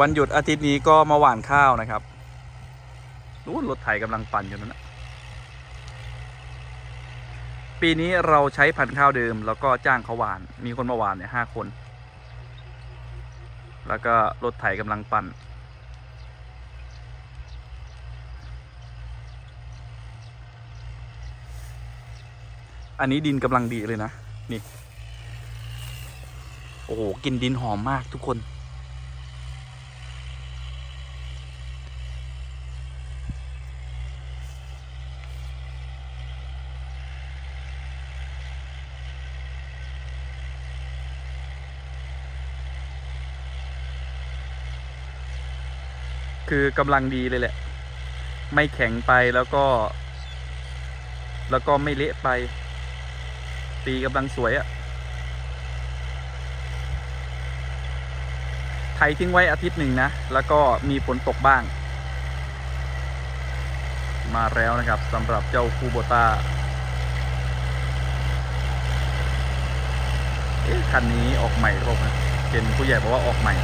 วันหยุดอาทิตย์นี้ก็มาหว่านข้าวนะครับนู้นรถไถกำลังปั่นอยู่นั่นนะปีนี้เราใช้พันธุ์ข้าวเดิม แล้วก็จ้างเขาหว่าน มีคนมาหว่านเนี่ยห้าคน แล้วก็รถไถกำลังปั่น อันนี้ดินกำลังดีเลยนะ นี่ โอ้โห กินดินหอมมากทุกคน คือกำลังดีเลยแหละ ไม่แข็งไปแล้วก็ แล้วก็ไม่เละไป ตีกำลังสวยอะไถทิ้งไว้อาทิตย์หนึ่งนะ แล้วก็มีฝนตกบ้าง มาแล้วนะครับสำหรับเจ้าคูโบต้าคันนี้ออกใหม่หรือเปล่านะเห็นผู้ใหญ่บอกว่าออกใหม่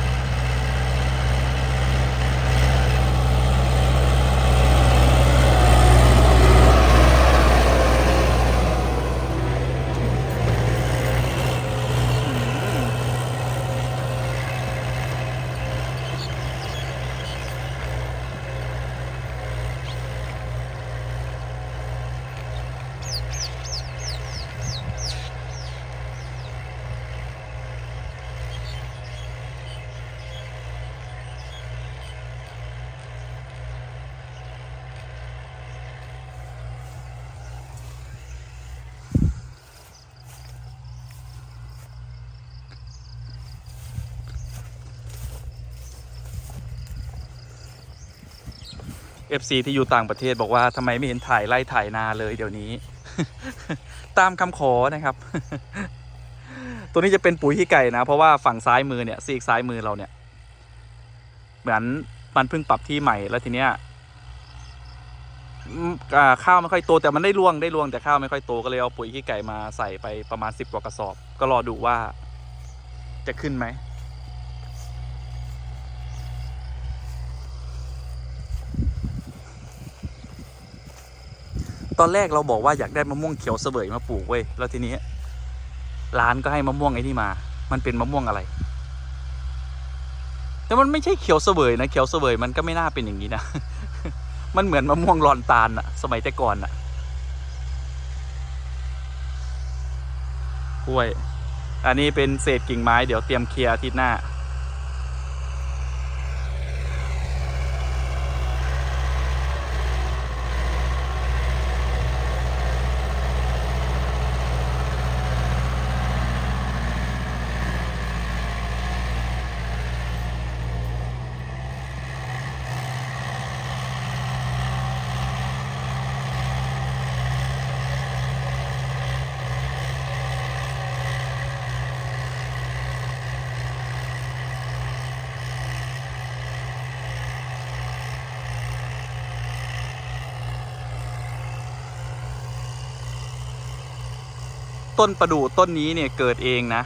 FC ที่อยู่ต่างประเทศบอกว่าทำไมไม่เห็นถ่ายไล่ถ่ายนาเลยเดี๋ยวนี้ ตามคำขอนะครับ ตัวนี้จะเป็นปุ๋ยขี้ไก่นะ เพราะว่าฝั่งซ้ายมือเนี่ยซีกซ้ายมือเราเนี่ย เหมือนมันเพิ่งปรับที่ใหม่แล้วทีเนี้ยข้าวไม่ค่อยโตแต่มันได้ร่วงได้ร่วงแต่ข้าวไม่ค่อยโตก็เลยเอาปุ๋ยขี้ไก่มาใส่ไปประมาณสิบกว่ากระสอบ ก็รอดูว่าจะขึ้นไหม ตอนแรกเราบอกว่าอยากได้มะม่วงเขียวเสวยมาปลูกเว้ยแล้วทีนี้ร้านก็ให้มะม่วงไอ้นี่มา มันเป็นมะม่วงอะไร แต่มันไม่ใช่เขียวเสวยนะเขียวเสวยมันก็ไม่น่าเป็นอย่างนี้นะ มันเหมือนมะม่วงรอนตาลอะสมัยแต่ก่อนอะกล้วย อันนี้เป็นเศษกิ่งไม้เดี๋ยวเตรียมเคลียร์อาทิตย์หน้า ต้นประดู่ต้นนี้เนี่ยเกิดเองนะ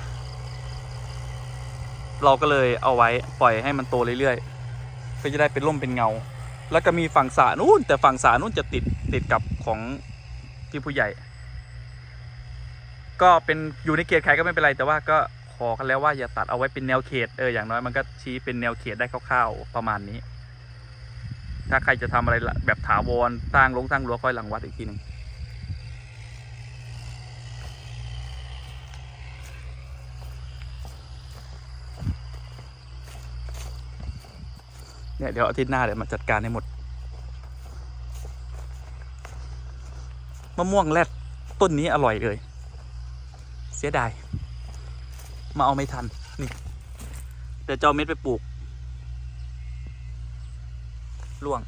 เราก็เลยเอาไว้ปล่อยให้มันโตเรื่อยๆเพื่อจะได้เป็นร่มเป็นเงา แล้วก็มีฝั่งสานู่นแต่ฝั่งสานู่นจะติดติดกับของที่ผู้ใหญ่ ก็เป็นอยู่ในเขตใครก็ไม่เป็นไรแต่ว่าก็ขอกันแล้วว่าอย่าตัดเอาไว้เป็นแนวเขตเอออย่างน้อยมันก็ชี้เป็นแนวเขตได้คร่าวๆประมาณนี้ ถ้าใครจะทำอะไรแบบถาวรสร้างลงสร้างรั้วค่อยหลังวัดอีกทีหนึ่ง เนี่ยเดี๋ยวอาทิตย์หน้าเดี๋ยวมาจัดการให้หมดมะม่วงแรดต้นนี้อร่อยเลยเสียดาย มาเอาไม่ทัน นี่ เดี๋ยวจะเอาเม็ดไปปลูกล่วง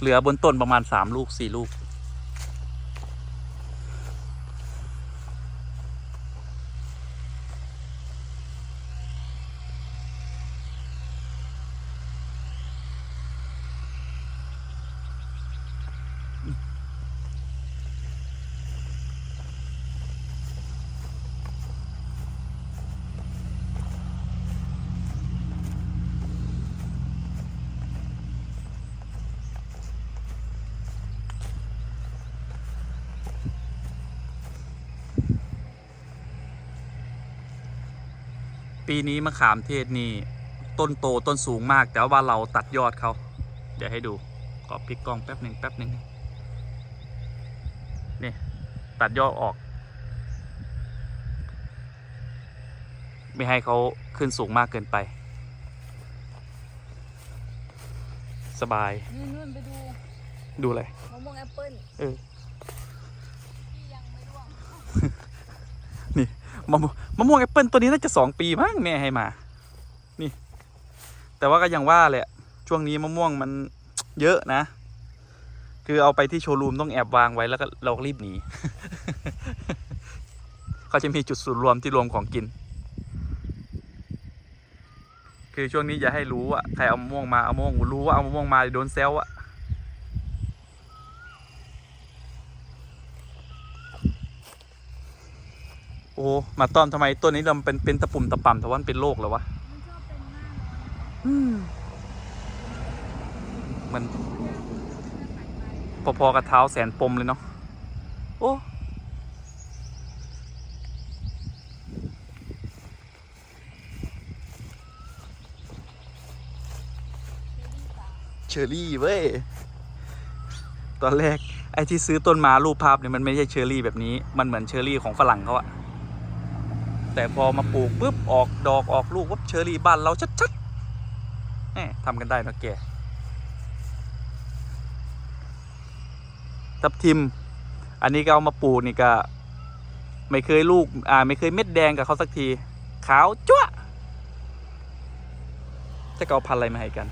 เหลือบนต้นประมาณสามลูกสี่ลูก ปีนี้มะขามเทศนี่ต้นโตต้นสูงมาก แต่ว่าเราตัดยอดเขาเดี๋ยวให้ดูขอพลิกกล้องแป๊บหนึ่งแป๊บหนึ่งนี่ตัดยอดออก ไม่ให้เขาขึ้นสูงมากเกินไป สบาย นู่นนู่นไปดู ดูเลยมะม่วงแอปเปิ้ล เออ ที่ยังไม่ร่วง มะม่วงมะม่วงแอปเปิลตัวนี้น่าจะสองปีมั้งแม่ให้มา นี่ แต่ว่าก็ยังว่าแหละ ช่วงนี้มะม่วงมันเยอะนะ คือเอาไปที่โชว์รูมต้องแอบวางไว้แล้วก็เราก็รีบหนีเขาจะมีจุดศูนย์รวมที่รวมของกิน คือช่วงนี้อย่าให้รู้อะใครเอามะม่วงมาเอามะม่วงรู้ว่าเอามะม่วงมาโดนเซลอะ อ้มาต้อมทำไมต้นนี้เราเป็นเป็นตะปุ่มตะป่ำแต่ว่ามันเป็นโรคแล้ววะมันชอบเป็นหน้าอืมมันพอๆกับเท้าแสนปมเลยเนาะโอ้เชอรี่สาวเชอรี่เว้ย ตอนแรกไอ้ที่ซื้อต้นมารูปภาพเนี่ยมันไม่ใช่เชอรี่แบบนี้ มันเหมือนเชอรี่ของฝรั่งเขาอะ แต่พอมาปลูกปุ๊บออกดอกออกลูกวับเชอรี่บ้านเราชัดๆแหมทำกันได้เนะแกทับทิม อันนี้ก็เอามาปลูกนี่ก็ ไม่เคยลูกอ่าไม่เคยเม็ดแดงกับเขาสักที ขาวจ้วะจะเอาพันธุ์อะไรมาให้กัน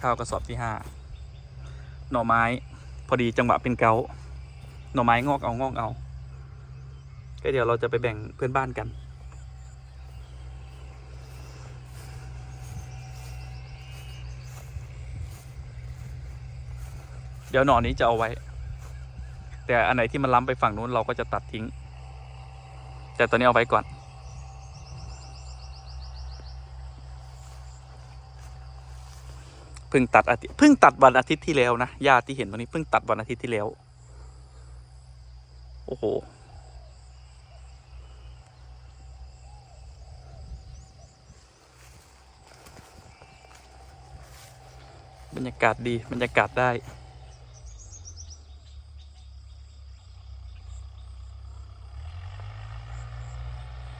ข้าวกระสอบที่ห้าหน่อไม้ พอดีจังหวะเป็นเกา หน่อไม้งอกเอางอกเอาก็เดี๋ยวเราจะไปแบ่งเพื่อนบ้านกัน เดี๋ยวหน่อนี้จะเอาไว้ แต่อันไหนที่มันล้ำไปฝั่งนู้นเราก็จะตัดทิ้ง แต่ตอนนี้เอาไว้ก่อนเพิ่งตัดอาทิตย์เพิ่งตัดวันอาทิตย์ที่แล้วนะหญ้าที่เห็นตรงนี้เพิ่งตัดวันอาทิตย์ที่แล้ว อ้โห บรรยากาศดี บรรยากาศได้